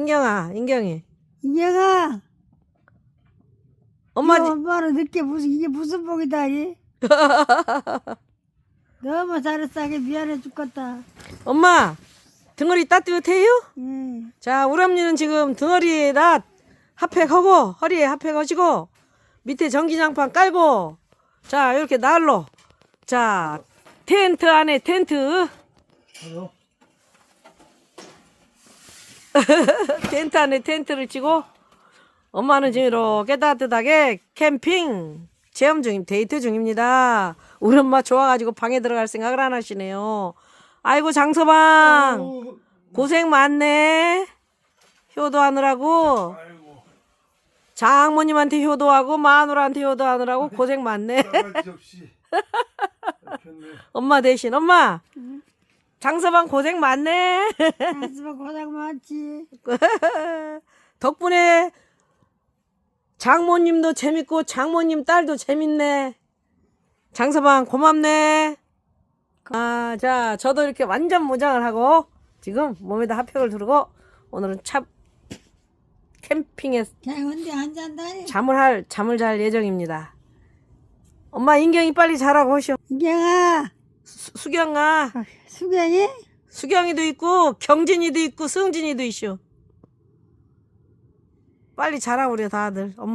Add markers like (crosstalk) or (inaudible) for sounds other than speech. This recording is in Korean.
인경아, 인경이. 인경아, 엄마, 이 지- 엄마는 늦게 무슨 이게 무슨 복이다 이? (laughs) 너무 잘했어, 게 미안해 죽겠다. 엄마, 등허리 따뜻해요? 응. 자, 우리 언니는 지금 등허리에다 핫팩하고, 허리에 핫팩하시고, 밑에 전기장판 깔고, 자, 이렇게 난로. 자, 텐트 안에 텐트. (laughs) 텐트 안에 텐트를 치고, 엄마는 지금 이렇게 따뜻하게 캠핑 체험 중임, 데이트 중입니다. 우리 엄마 좋아가지고 방에 들어갈 생각을 안 하시네요. 아이고, 장서방. 고생 많네. 효도하느라고. 장모님한테 효도하고 마누라한테 효도하느라고 고생 많네. (laughs) 엄마 대신 엄마. 장서방 고생 많네. 하지만 고생 많지. (laughs) 덕분에 장모님도 재밌고 장모님 딸도 재밌네. 장서방 고맙네. 아, 자, 저도 이렇게 완전 무장을 하고 지금 몸에다 핫팩을 두르고 오늘은 차 캠핑에. 잠을 할 잠을 잘 예정입니다. 엄마 인경이 빨리 자라고 하시오. 인경아, 수, 수경아, 수경이? 수경이도 있고 경진이도 있고 승진이도 있쇼. 빨리 자라 우리 다들. 엄마